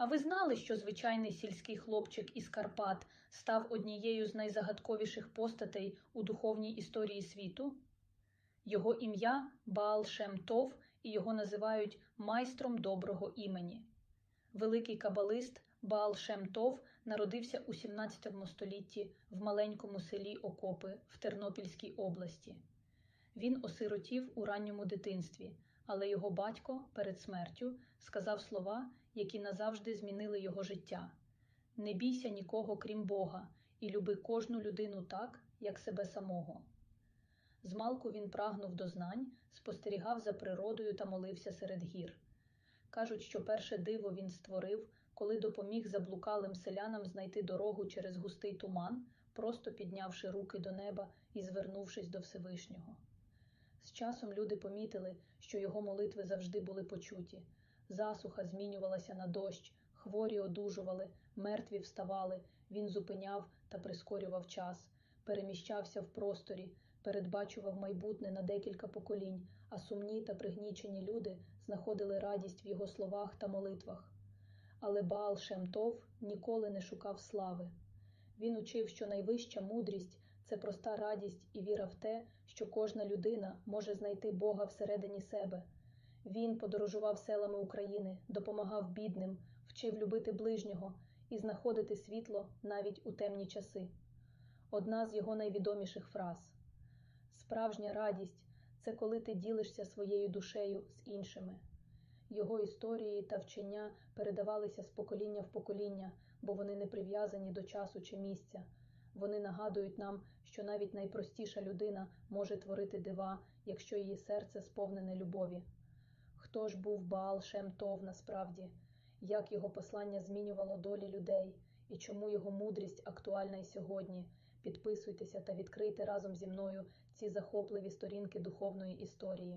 А ви знали, що звичайний сільський хлопчик із Карпат став однією з найзагадковіших постатей у духовній історії світу? Його ім'я Баал Шем Тов, і його називають майстром доброго імені. Великий кабалист Баал Шем Тов народився у 17 столітті в маленькому селі Окопи в Тернопільській області. Він осиротів у ранньому дитинстві, але його батько перед смертю сказав слова, які назавжди змінили його життя: Не бійся нікого, крім Бога, і люби кожну людину так, як себе самого. Змалку він прагнув до знань, спостерігав за природою та молився серед гір. Кажуть, що перше диво він створив, коли допоміг заблукалим селянам знайти дорогу через густий туман, просто піднявши руки до неба і звернувшись до Всевишнього. З часом люди помітили, що його молитви завжди були почуті. Засуха змінювалася на дощ, хворі одужували, мертві вставали, він зупиняв та прискорював час, переміщався в просторі, передбачував майбутнє на декілька поколінь, а сумні та пригнічені люди знаходили радість в його словах та молитвах. Але Баал Шемтов ніколи не шукав слави. Він учив, що найвища мудрість це проста радість і віра в те, що кожна людина може знайти Бога всередині себе. Він подорожував селами України, допомагав бідним, вчив любити ближнього і знаходити світло навіть у темні часи. Одна з його найвідоміших фраз Справжня радість це коли ти ділишся своєю душею з іншими. Його історії та вчення передавалися з покоління в покоління, бо вони не прив'язані до часу чи місця. Вони нагадують нам, що навіть найпростіша людина може творити дива, якщо її серце сповнене любові. Хто ж був Баал Шем Тов насправді, як його послання змінювало долі людей і чому його мудрість актуальна й сьогодні? Підписуйтеся та відкрийте разом зі мною ці захопливі сторінки духовної історії.